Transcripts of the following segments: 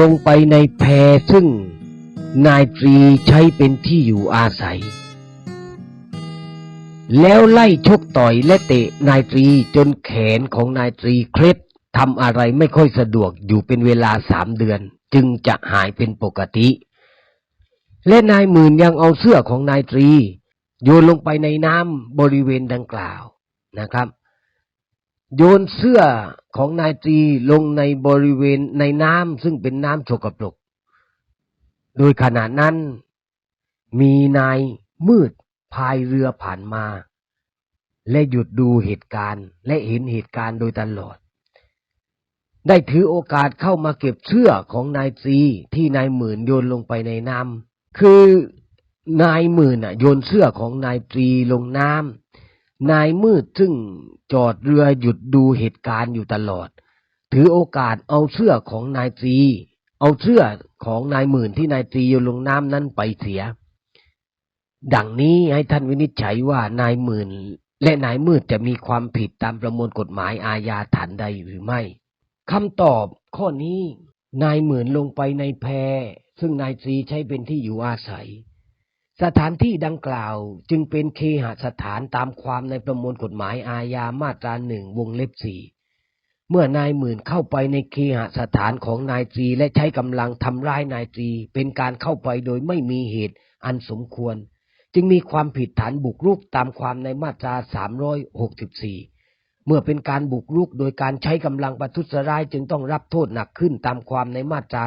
ลงไปในแพซึ่งนายตรีใช้เป็นที่อยู่อาศัย แล้วไล่ชกต่อยและเตะนายตรีจนแขนของนายตรีเคล็ดทำอะไรไม่ค่อยสะดวกอยู่เป็นเวลาสามเดือน จึงจะหายเป็นปกติ และนายหมื่นยังเอาเสื้อของนายตรี โยนลงไปในน้ำบริเวณดังกล่าวนะครับ โยนเสื้อของนายตรีลงในบริเวณในน้ำซึ่งเป็นน้ำสกปรก โดยขณะนั้น มีนายมืดพายเรือผ่านมา และหยุดดูเหตุการณ์ และเห็นเหตุการณ์โดยตลอด ได้ถือโอกาสเข้ามาเก็บเสื้อของนายตรีที่นายหมื่นโยนลงไปในน้ำคือนายหมื่นโยนเสื้อของนายตรีลงน้ำ นายมืดซึ่งจอดเรือหยุดดูเหตุการณ์อยู่ตลอด ถือโอกาสเอาเสื้อของนายตรีเอาเสื้อของนายหมื่นที่นายตรีโยนลงน้ำนั้นไปเสีย ดังนี้ให้ท่านวินิจฉัยว่านายหมื่น และนายมืดจะมีความผิดตามประมวลกฎหมายอาญาฐานใดหรือไม่คำตอบข้อนี้นายหมื่นลงไปในแพซึ่งนายตรีใช้เป็นที่อยู่อาศัย สถานที่ดังกล่าวจึงเป็นเคหสถานตามความในประมวลกฎหมายอาญามาตราหนึ่งวงเล็บสี่เมื่อนายหมื่นเข้าไปในเคหสถานของนายตรีและใช้กำลังทำร้ายนายตรีเป็นการเข้าไปโดยไม่มีเหตุอันสมควร จึงมีความผิดฐานบุกรุกตามความในมาตรา 364 เมื่อเป็นการบุกรุกโดยการใช้กำลังประทุษร้ายจึงต้องรับโทษหนักขึ้นตามความในมาตรา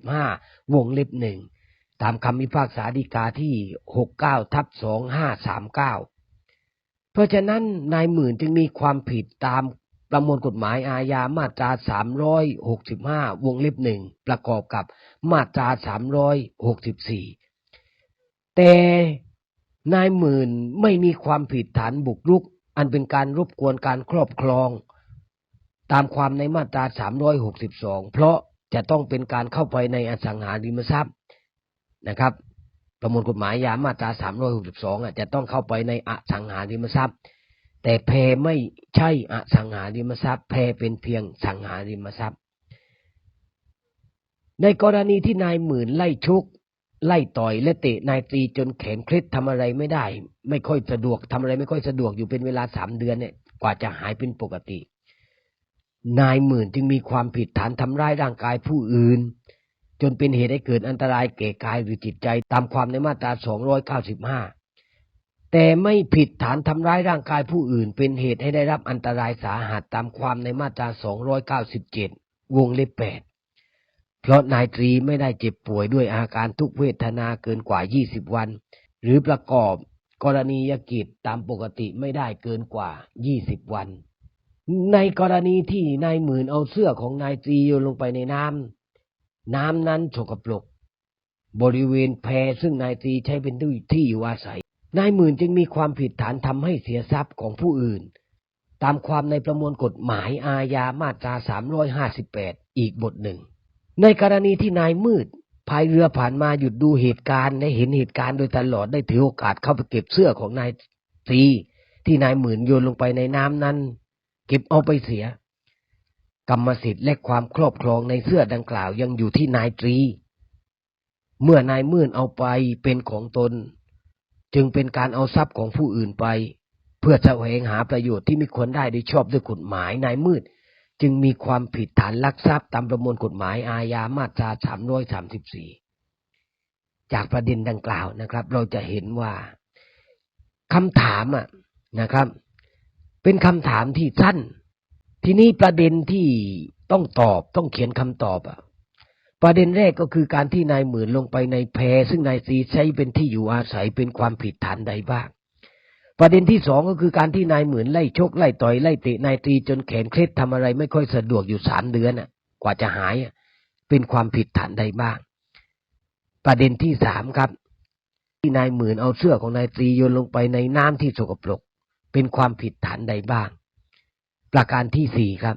365 วงเล็บหนึ่ง ตามคำพิพากษาฎีกาที่69ทับ2539เพราะฉะนั้นนายหมื่นจึงมีความผิดตามประมวลกฎหมายอาญามาตรา 365 วงเล็บหนึ่งประกอบกับมาตรา 364 แต่นายหมื่นไม่มีความผิดฐานบุกรุก อันเป็นการรบกวนการครอบครอง ตามความในมาตรา 362 เพราะจะต้องเป็นการเข้าไปในอสังหาริมทรัพย์ นะครับ ประมวลกฎหมายยามาตรา362อะจะต้องเข้าไปในอสังหาริมทรัพย์ แต่แพไม่ใช่อสังหาริมทรัพย์ แพเป็นเพียงสังหาริมทรัพย์ ในกรณีที่นายหมื่นไล่ชุก ไล่ต่อยและเตะนายตรีจนแขนเคล็ดทำอะไรไม่ได้ ไม่ค่อยสะดวกทำอะไรไม่ค่อยสะดวกอยู่เป็นเวลาสามเดือนเนี่ยกว่าจะหายเป็นปกติ นายหมื่นจึงมีความผิดฐานทำร้ายร่างกายผู้อื่น จนเป็นเหตุให้เกิดอันตรายแก่กายหรือจิตใจตามความในมาตรา 295 แต่ไม่ผิดฐานทำร้ายร่างกายผู้อื่น เป็นเหตุให้ได้รับอันตรายสาหัสตามความในมาตรา 297 วงเล็บ8เพราะนายตรีไม่ได้เจ็บป่วยด้วยอาการทุกเวทนาเกินกว่า 20 วัน หรือประกอบกรณียกิจตามปกติไม่ได้เกินกว่า 20 วัน ในกรณีที่นายหมื่นเอาเสื้อของนายตรีโยนลงไปในน้ำ น้ำนั้นสกปรกบริเวณแพซึ่งนายตรีใช้เป็นที่อยู่อาศัย นายหมื่นจึงมีความผิดฐานทำให้เสียทรัพย์ของผู้อื่น ตามความในประมวลกฎหมายอาญามาตรา 358 อีกบทหนึ่ง ในกรณีที่นายมืดพายเรือผ่านมาหยุดดูเหตุการณ์และเห็นเหตุการณ์โดยตลอดได้ถือโอกาสเข้าไปเก็บเสื้อของนายตรีที่นายหมื่นโยนลงไปในน้ำนั้น เก็บเอาไปเสีย กรรมสิทธิ์และความครอบครองในเสื้อดังกล่าวยังอยู่ที่นายตรี เมื่อนายมื่นเอาไปเป็นของตน จึงเป็นการเอาทรัพย์ของผู้อื่นไป เพื่อจะแสวงหาประโยชน์ที่ไม่ควรได้โดยชอบด้วยกฎหมายนายมืด จึงมีความผิดฐานลักทรัพย์ตามประมวลกฎหมายอาญามาตรา334จากประเด็นดังกล่าวนะครับ เราจะเห็นว่าคำถามอะนะครับ เป็นคำถามที่สั้น ทีนี้ประเด็นที่ต้องตอบต้องเขียนคำตอบอะประเด็นแรกก็คือการที่นายหมื่นลงไปในแพซึ่งนายซีใช้เป็นที่อยู่อาศัยเป็นความผิดฐานใดบ้าง ประเด็นที่สองก็คือการที่นายหมื่นไล่ชกไล่ต่อยไล่เตะนายตรีจนแขนเคล็ดทำอะไรไม่ค่อยสะดวกอยู่สามเดือนอะ กว่าจะหายเป็นความผิดฐานใดบ้าง ประเด็นที่สามครับ ที่นายหมื่นเอาเสื้อของนายตรีโยนลงไปในน้ำที่สกปรก เป็นความผิดฐานใดบ้าง ประการที่สี่ครับ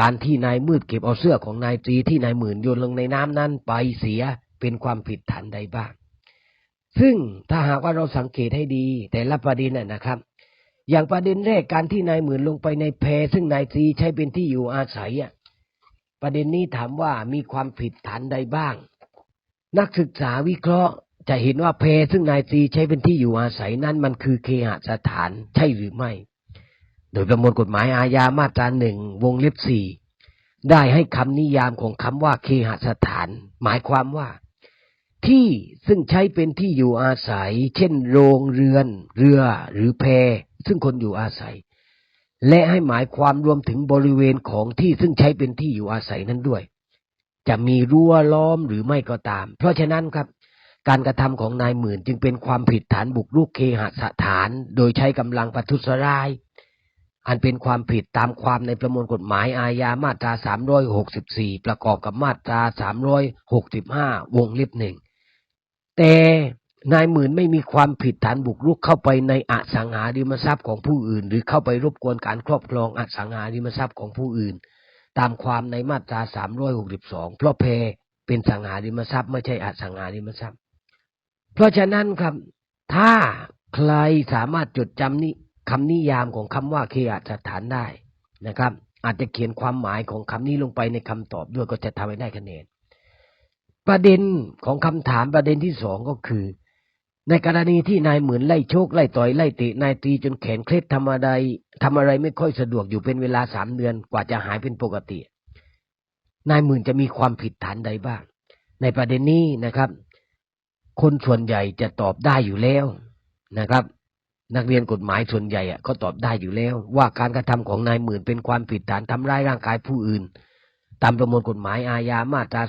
การที่นายมืดเก็บเอาเสื้อของนายตรีที่นายหมื่นโยนลงในน้ำนั้นไปเสียเป็นความผิดฐานใดบ้าง ซึ่งถ้าหากว่าเราสังเกตให้ดี แต่ละประเด็นน่ะนะครับ อย่างประเด็นแรกการที่นายหมื่นลงไปในแพซึ่งนายตรีใช้เป็นที่อยู่อาศัยอะประเด็นนี้ถามว่ามีความผิดฐานใดบ้าง นักศึกษาวิเคราะห์จะเห็นว่าเพซึ่งนายตรีใช้เป็นที่อยู่อาศัยนั้นมันคือเคหสถานใช่หรือไม่ โดยประมวลกฎหมายอาญามาตราหนึ่งวงเล็บสี่ได้ให้คำนิยามของคำว่าเคหสถาน หมายความว่า ที่ซึ่งใช้เป็นที่อยู่อาศัย เช่น โรงเรือน เรือหรือแพซึ่งคนอยู่อาศัย และให้หมายความรวมถึงบริเวณของที่ซึ่งใช้เป็นที่อยู่อาศัยนั้นด้วย จะมีรั้วล้อมหรือไม่ก็ตาม เพราะฉะนั้นครับ การกระทำของนายหมื่นจึงเป็นความผิดฐานบุกรุกเคหสถาน โดยใช้กำลังประทุษร้าย อันเป็นความผิดตามความในประมวลกฎหมายอาญามาตรา 364 ประกอบกับมาตรา 365 วงเล็บหนึ่ง แต่นายหมื่นไม่มีความผิดฐานบุกรุกเข้าไปในอสังหาริมทรัพย์ของผู้อื่น หรือเข้าไปรบกวนการครอบครองอสังหาริมทรัพย์ของผู้อื่น ตามความในมาตรา 362 เพราะเพเป็นสังหาริมทรัพย์ไม่ใช่อสังหาริมทรัพย์ เพราะฉะนั้นครับ ถ้าใครสามารถจดจำนิ คำนิยามของคำว่าเคหสถานได้นะครับ อาจจะเขียนความหมายของคำนี้ลงไปในคำตอบด้วยก็จะทำให้ได้คะแนน ประเด็นของคำถามประเด็นที่สองก็คือ ในกรณีที่นายเหมือนไล่โชคไล่ต่อยไล่เตะนายตีจนแขนเคล็ดทำอะไรทำอะไรไม่ค่อยสะดวกอยู่เป็นเวลาสามเดือนกว่าจะหายเป็นปกติ นายหมื่นจะมีความผิดฐานใดบ้าง ในประเด็นนี้นะครับ คนส่วนใหญ่จะตอบได้อยู่แล้วนะครับ นักเรียนกฎหมายส่วนใหญ่อะเขาตอบได้อยู่แล้ว ว่าการกระทำของนายหมื่นเป็นความผิดฐานทำร้ายร่างกายผู้อื่น ตามประมวลกฎหมายอาญามาตรา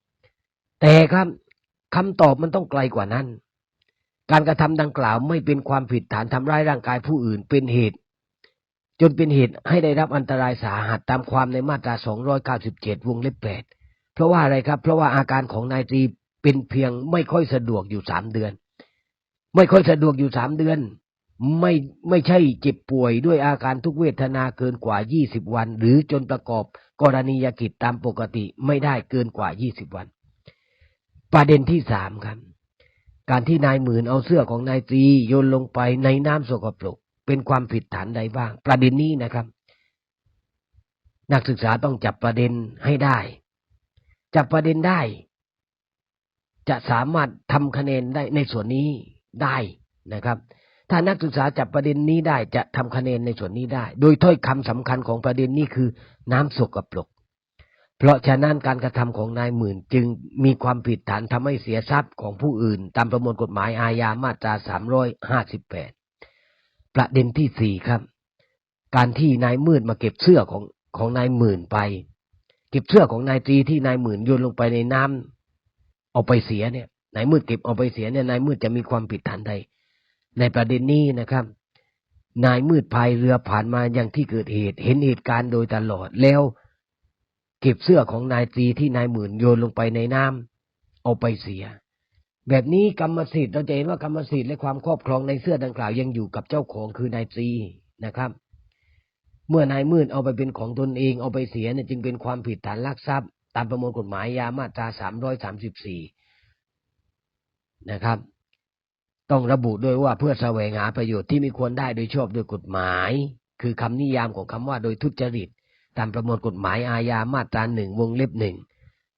295แต่ครับคำตอบมันต้องไกลกว่านั้น การกระทำดังกล่าวไม่เป็นความผิดฐานทำร้ายร่างกายผู้อื่นเป็นเหตุ จนเป็นเหตุให้ได้รับอันตรายสาหัสตามความในมาตรา297วงเล็บ8เพราะว่าอะไรครับ เพราะว่าอาการของนายตรีเป็นเพียงไม่ค่อยสะดวกอยู่สามเดือน ไม่ค่อยสะดวกอยู่สามเดือน ไม่ไม่ใช่เจ็บป่วยด้วยอาการทุกเวทนาเกินกว่า20วัน หรือจนประกอบกรณียกิจตามปกติไม่ได้เกินกว่า20วัน ประเด็นที่สามครับ การที่นายหมื่นเอาเสื้อของนายตรีโยนลงไปในน้ำสกปรก เป็นความผิดฐานใดบ้าง ประเด็นนี้นะครับ นักศึกษาต้องจับประเด็นให้ได้ จับประเด็นได้ จะสามารถทำคะแนนได้ในส่วนนี้ ได้นะครับ ถ้านักศึกษาจับประเด็นนี้ได้จะทำคะแนนในส่วนนี้ได้ โดยถ้อยคำสำคัญของประเด็นนี้คือน้ำสกปรกเพราะฉะนั้นการกระทำของนายหมื่นจึงมีความผิดฐานทำให้เสียทรัพย์ของผู้อื่น ตามประมวลกฎหมายอาญามาตรา358ประเด็นที่สี่ครับ การที่นายมืดมาเก็บเสื้อของของนายหมื่นไป เก็บเสื้อของนายตรีที่นายหมื่นโยนลงไปในน้ำเอาไปเสียเนี่ย นายมืดเก็บเอาไปเสียเนี่ยนายมืดจะมีความผิดฐานใด ในประเด็นนี้นะครับ นายมืดพายเรือผ่านมาอยังที่เกิดเหตุ เห็นเหตุการณ์โดยตลอดแล้ว เก็บเสื้อของนายตรีที่นายหมื่นโยนลงไปในน้ำเอาไปเสีย แบบนี้กรรมสิทธิ์เราจะเห็นว่ากรรมสิทธิ์และความครอบครองในเสื้อดังกล่าวยังอยู่กับเจ้าของคือนายตรีนะครับเมื่อนายมืดเอาไปเป็นของตนเองเอาไปเสียเนี่ยจึงเป็นความผิดฐานลักทรัพย์ ตามประมวลกฎหมายยามาตรา334 นะครับ ต้องระบุด้วยว่าเพื่อแสวงหาประโยชน์ที่ไม่ควรได้โดยชอบด้วยกฎหมาย คือคำนิยามของคำว่าโดยทุจริต ตามประมวลกฎหมายอาญามาตราหนึ่งวงเล็บหนึ่ง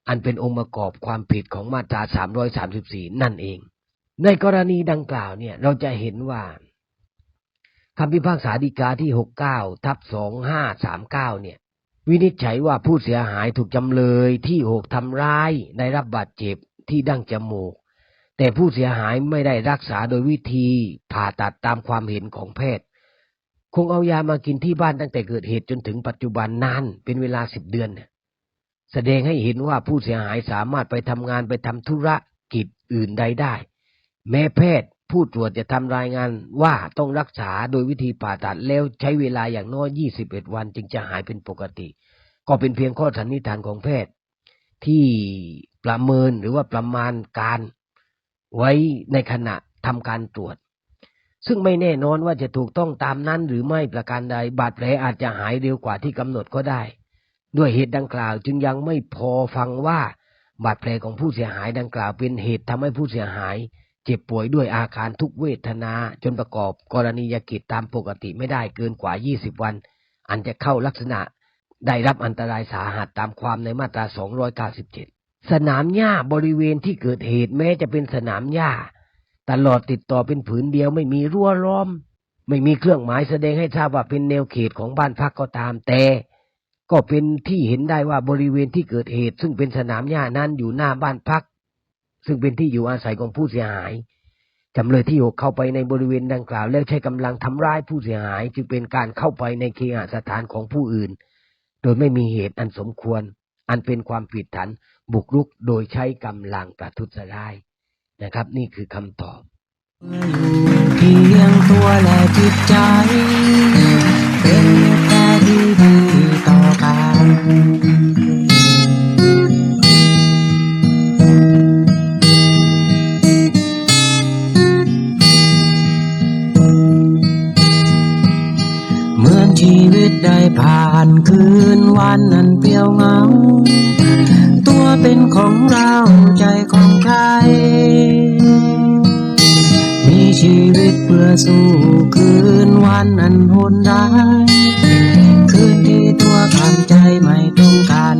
อันเป็นองค์ประกอบความผิดของมาตรา 334 นั่นเอง ในกรณีดังกล่าวเนี่ยเราจะเห็นว่าคำพิพากษาฎีกาที่ 69 ทับ 2539 เนี่ย วินิจฉัยว่าผู้เสียหายถูกจำเลยที่หกทำร้าย ได้รับบาดเจ็บที่ดั้งจมูก แต่ผู้เสียหายไม่ได้รักษาโดยวิธีผ่าตัดตามความเห็นของแพทย์ คงเอายามากินที่บ้านตั้งแต่เกิดเหตุจนถึงปัจจุบันนานเป็นเวลาสิบเดือนเนี่ยแสดงให้เห็นว่าผู้เสียหายสามารถไปทำงานไปทำธุรกิจอื่นใดได้ แม้แพทย์ผู้ตรวจจะทำรายงานว่าต้องรักษาโดยวิธีผ่าตัดแล้วใช้เวลาอย่างน้อย 21 วันจึงจะหายเป็นปกติ ก็เป็นเพียงข้อสันนิษฐานของแพทย์ ที่ประเมินหรือว่าประมาณการ ไว้ในขณะทำการตรวจ ซึ่งไม่แน่นอนว่าจะถูกต้องตามนั้นหรือไม่ประการใด บาดแผลอาจจะหายเร็วกว่าที่กำหนดก็ได้ ด้วยเหตุดังกล่าวจึงยังไม่พอฟังว่าบาดแผลของผู้เสียหายดังกล่าวเป็นเหตุทำให้ผู้เสียหาย เจ็บป่วยด้วยอาการทุกเวทนา จนประกอบกรณียกิจตามปกติไม่ได้เกินกว่า 20 วัน อันจะเข้าลักษณะได้รับอันตรายสาหัสตามความในมาตรา 297 สนามหญ้าบริเวณที่เกิดเหตุแม้จะเป็นสนามหญ้า ตลอดติดต่อเป็นผืนเดียวไม่มีรั้วล้อม ไม่มีเครื่องหมายแสดงให้ทราบว่าเป็นแนวเขตของบ้านพักก็ตามแต่ ก็เป็นที่เห็นได้ว่าบริเวณที่เกิดเหตุ ซึ่งเป็นสนามหญ้านั้นอยู่หน้าบ้านพัก ซึ่งเป็นที่อยู่อาศัยของผู้เสียหายจำเลยที่หกเข้าไปในบริเวณดังกล่าว แล้วใช้กำลังทำร้ายผู้เสียหาย จึงเป็นการเข้าไปในเคหสถานของผู้อื่นโดยไม่มีเหตุอันสมควร อันเป็นความผิดฐานบุกรุกโดยใช้กำลังประทุษร้ายนะครับ นี่คือคำตอบอยู่เพียงตัวและจิตใจ เป็นแต่ที่ดีต่อกัน ได้ผ่านคืนวันนั้นเปลี่ยวเหงา ตัวเป็นของเราใจของใคร มีชีวิตเพื่อสู้คืนวันนั้นโหดร้ายคืนที่ตัวทำใจไม่ต้องการ